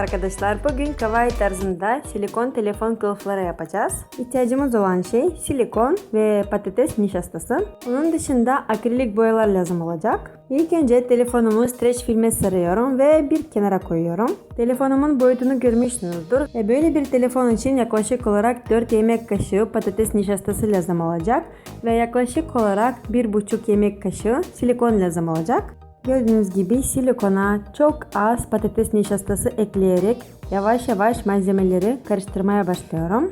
arkadaşlar. Bugün kawaii tarzında silikon telefon kılıfları yapacağız. İhtiyacımız olan şey silikon ve patates nişastası. Onun dışında akrilik boyalar lazım olacak. İlk önce telefonumu streç filme sarıyorum ve bir kenara koyuyorum. Telefonumun boyutunu görmüşsünüzdür. Ve böyle bir telefon için yaklaşık olarak 4 yemek kaşığı patates nişastası lazım olacak. Ve yaklaşık olarak 1,5 yemek kaşığı silikon lazım olacak. Gördüğünüz gibi silikona çok az patates nişastası ekleyerek yavaş yavaş malzemeleri karıştırmaya başlıyorum.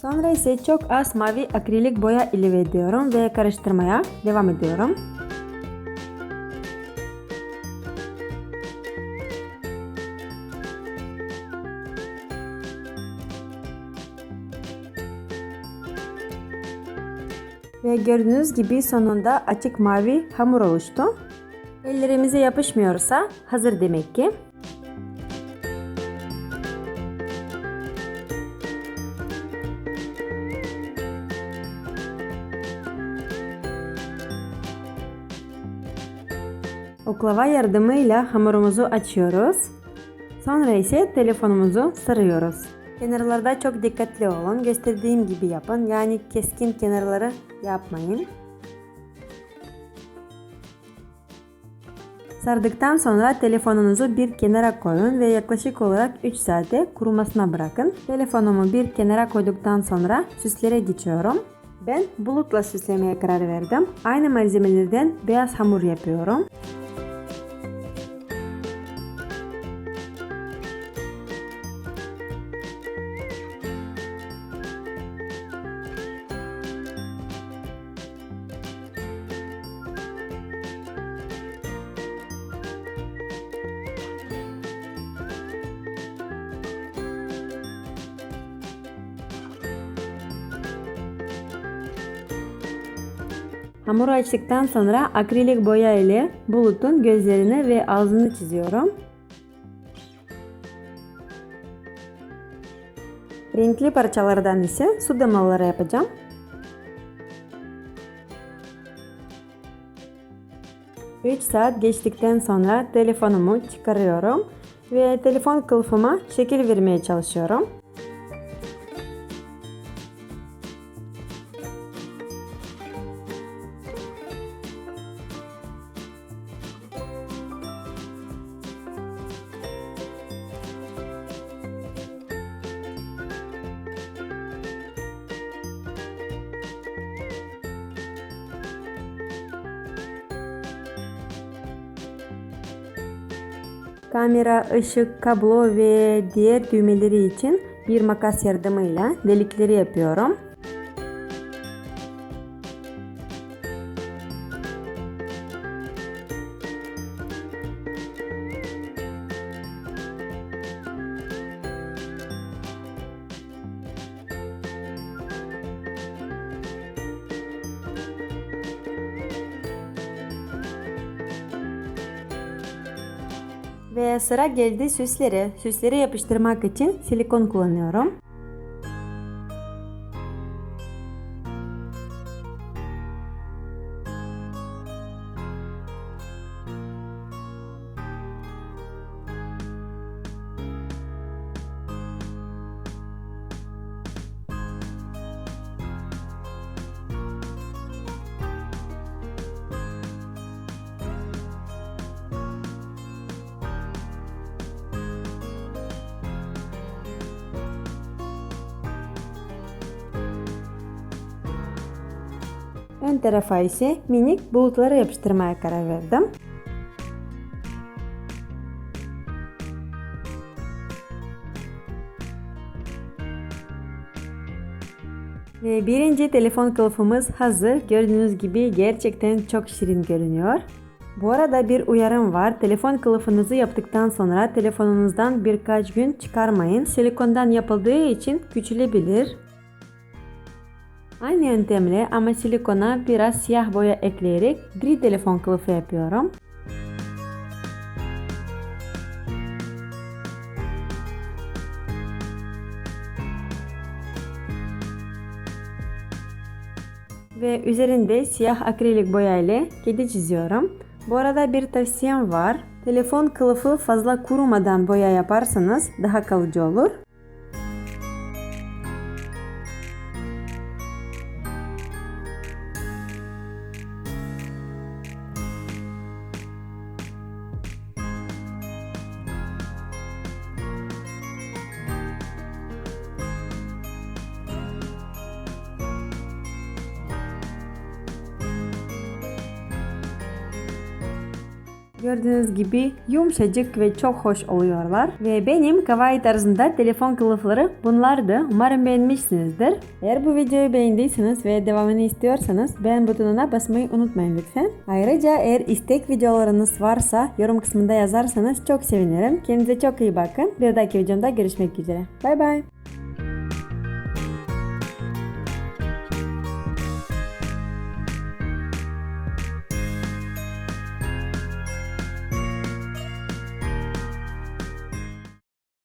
Sonra ise çok az mavi akrilik boya ilave ediyorum ve karıştırmaya devam ediyorum. Ve gördüğünüz gibi sonunda açık mavi hamur oluştu. Ellerimize yapışmıyorsa hazır demek ki. Oklava yardımıyla hamurumuzu açıyoruz. Sonra ise telefonumuzu sarıyoruz. Kenarlarda çok dikkatli olun. Gösterdiğim gibi yapın. Yani keskin kenarları yapmayın. Sardıktan sonra telefonunuzu bir kenara koyun ve yaklaşık olarak 3 saate kurumasına bırakın. Telefonumu bir kenara koyduktan sonra süslere geçiyorum. Ben bulutla süslemeye karar verdim. Aynı malzemelerden beyaz hamur yapıyorum. Hamuru açtıktan sonra akrilik boya ile bulutun gözlerini ve ağzını çiziyorum. Renkli parçalardan ise su damlaları yapacağım. Üç saat geçtikten sonra telefonumu çıkarıyorum ve telefon kılıfıma şekil vermeye çalışıyorum. Kamera, ışık, kablo ve diğer düğmeleri için bir makas yardımıyla delikleri yapıyorum. Ve sıra geldi süsleri. Süsleri yapıştırmak için silikon kullanıyorum. Ön tarafa ise minik bulutları yapıştırmaya karar verdim. Ve birinci telefon kılıfımız hazır. Gördüğünüz gibi gerçekten çok şirin görünüyor. Bu arada bir uyarım var. Telefon kılıfınızı yaptıktan sonra telefonunuzdan birkaç gün çıkarmayın. Silikondan yapıldığı için küçülebilir. Aynı yöntemle ama silikona biraz siyah boya ekleyerek gri telefon kılıfı yapıyorum. Ve üzerinde siyah akrilik boya ile kedi çiziyorum. Bu arada bir tavsiyem var. Telefon kılıfı fazla kurumadan boya yaparsanız daha kalıcı olur. Gördüğünüz gibi yumuşacık ve çok hoş oluyorlar. Ve benim kawaii tarzında telefon kılıfları bunlardı. Umarım beğenmişsinizdir. Eğer bu videoyu beğendiyseniz ve devamını istiyorsanız beğen butonuna basmayı unutmayın lütfen. Ayrıca eğer istek videolarınız varsa yorum kısmında yazarsanız çok sevinirim. Kendinize çok iyi bakın. Bir dahaki videomda görüşmek üzere. Bay bay.